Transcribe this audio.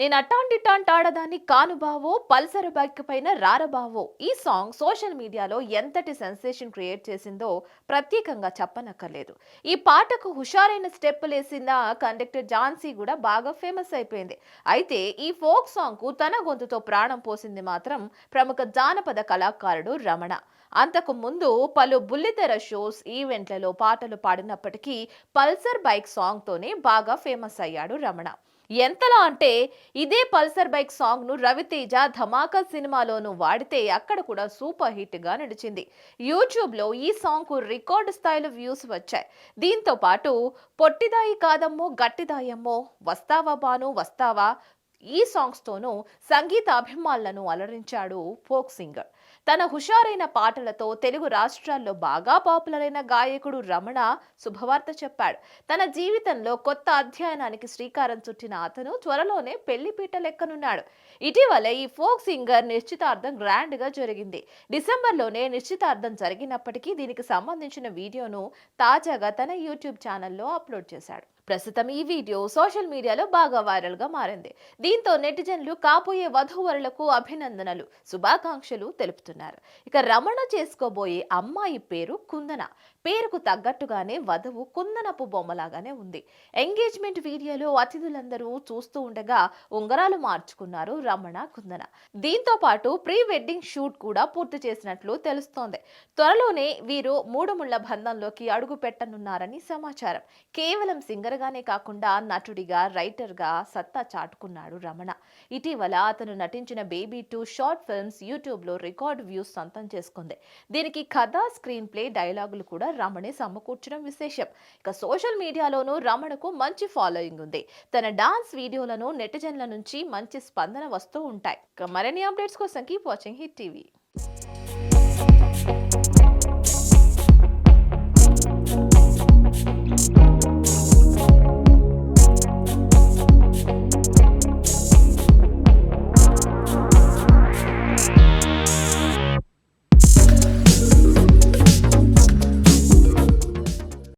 నేను అట్టాంటిట్టాంటి ఆడదాన్ని కానుబావో Pulsar bike పైన రారబావో ఈ సాంగ్ సోషల్ మీడియాలో ఎంతటి సెన్సేషన్ క్రియేట్ చేసిందో ప్రత్యేకంగా చెప్పనక్కర్లేదు. ఈ పాటకు హుషారైన స్టెప్ లేసిన కండక్టర్ ఝాన్సీ కూడా బాగా ఫేమస్ అయిపోయింది. అయితే ఈ ఫోక్ సాంగ్కు తన గొంతుతో ప్రాణం పోసింది మాత్రం ప్రముఖ జానపద కళాకారుడు రమణ. అంతకు ముందు పలు బుల్లితెర షోస్ ఈవెంట్లలో పాటలు పాడినప్పటికీ పల్సర్ బైక్ సాంగ్తోనే బాగా ఫేమస్ అయ్యాడు రమణ. ఎంతలా అంటే ఇదే పల్సర్ బైక్ సాంగ్ను రవితేజ ధమాకా సినిమాలోనూ వాడితే అక్కడ కూడా సూపర్ హిట్గా నడిచింది. యూట్యూబ్లో ఈ సాంగ్కు రికార్డు స్థాయిలో వ్యూస్ వచ్చాయి. దీంతో పాటు పొట్టిదాయి కాదమ్మో గట్టిదాయమ్మో వస్తావా బాను వస్తావా? ఈ సాంగ్స్తోనూ సంగీత అభిమానులను అలరించాడు ఫోక్ సింగర్. తన హుషారైన పాటలతో తెలుగు రాష్ట్రాల్లో బాగా పాపులర్ అయిన గాయకుడు రమణ శుభవార్త చెప్పాడు. తన జీవితంలో కొత్త అధ్యయనానికి శ్రీకారం చుట్టిన అతను త్వరలోనే పెళ్ళిపీట లెక్కనున్నాడు. ఇటీవల ఈ ఫోక్ సింగర్ నిశ్చితార్థం గ్రాండ్గా జరిగింది. డిసెంబర్లోనే నిశ్చితార్థం జరిగినప్పటికీ దీనికి సంబంధించిన వీడియోను తాజాగా తన యూట్యూబ్ ఛానల్లో అప్లోడ్ చేశాడు. ప్రస్తుతం ఈ వీడియో సోషల్ మీడియాలో బాగా వైరల్గా మారింది. దీంతో నెటిజన్లు కాబోయే వధూవరులకు అభినందనలు శుభాకాంక్షలు తెలుపుతున్నారు. ఇక రమణ చేసుకోబోయే అమ్మాయి పేరు కుందన. పేరుకు తగ్గట్టుగానే వధువు కుందనపు బొమ్మలాగానే ఉంది. ఎంగేజ్మెంట్ వీడియోలో అతిథులందరూ చూస్తూ ఉండగా ఉంగరాలు మార్చుకున్నారు రమణ కుందన. దీంతో పాటు ప్రీ వెడ్డింగ్ షూట్ కూడా పూర్తి చేసినట్లు తెలుస్తోంది. త్వరలోనే వీరు మూడుముళ్ళ బంధంలోకి అడుగు పెట్టనున్నారని సమాచారం. కేవలం సింగర్ గానే కాకుండా నటుడిగా రైటర్గా సత్తా చాటుకున్నాడు రమణ. ఇటీవల అతను నటించిన బేబీ టూ షార్ట్ ఫిల్మ్స్ యూట్యూబ్లో రికార్డ్ వ్యూస్ సొంతం చేసుకుంది. దీనికి కథ స్క్రీన్ ప్లే డైలాగులు కూడా రమణే సమకూర్చడం విశేషం. ఇక సోషల్ మీడియాలోనూ రమణకు మంచి ఫాలోయింగ్ ఉంది. తన డాన్స్ వీడియోలను నెటిజన్ల నుంచి మంచి స్పందన వస్తూ ఉంటాయి. మరిన్ని అప్డేట్స్ కోసం కీప్ వాచింగ్ హిట్ టీవీ.